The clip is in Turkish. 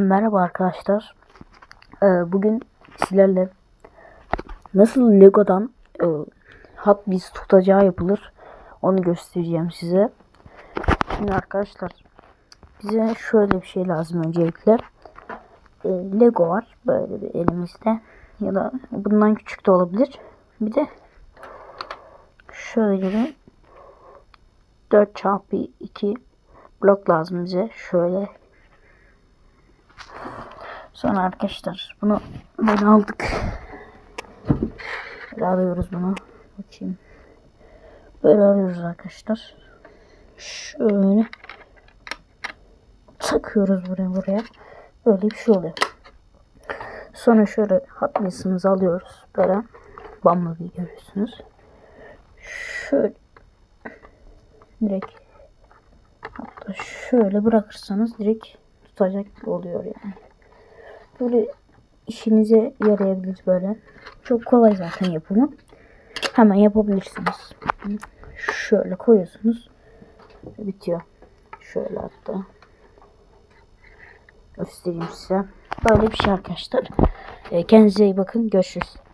Merhaba arkadaşlar. Ee, bugün sizlerle nasıl Lego'dan e, Hot Wheels tutacağı yapılır onu göstereceğim size. Şimdi arkadaşlar bize şöyle bir şey lazım öncelikle. Ee, Lego var böyle bir elimizde ya da bundan küçük de olabilir. Bir de şöyle bir 4 çarpı 2 blok lazım bize. Şöyle Sonra arkadaşlar bunu böyle aldık. Böyle alıyoruz bunu. Bakayım. Böyle alıyoruz arkadaşlar. Şöyle takıyoruz buraya buraya. Böyle bir şey oluyor. Sonra şöyle Hot Wheels'ımızı alıyoruz. Böyle Bumblebee görüyorsunuz. Şöyle direkt hatta şöyle bırakırsanız direkt tutacak oluyor yani. Böyle işinize yarayabilir böyle. Çok kolay zaten yapımı. Hemen yapabilirsiniz. Şöyle koyuyorsunuz. Bitiyor. Şöyle hatta. Göstereyim size. Böyle bir şey arkadaşlar. Ee, Kendinize iyi bakın. Görüşürüz.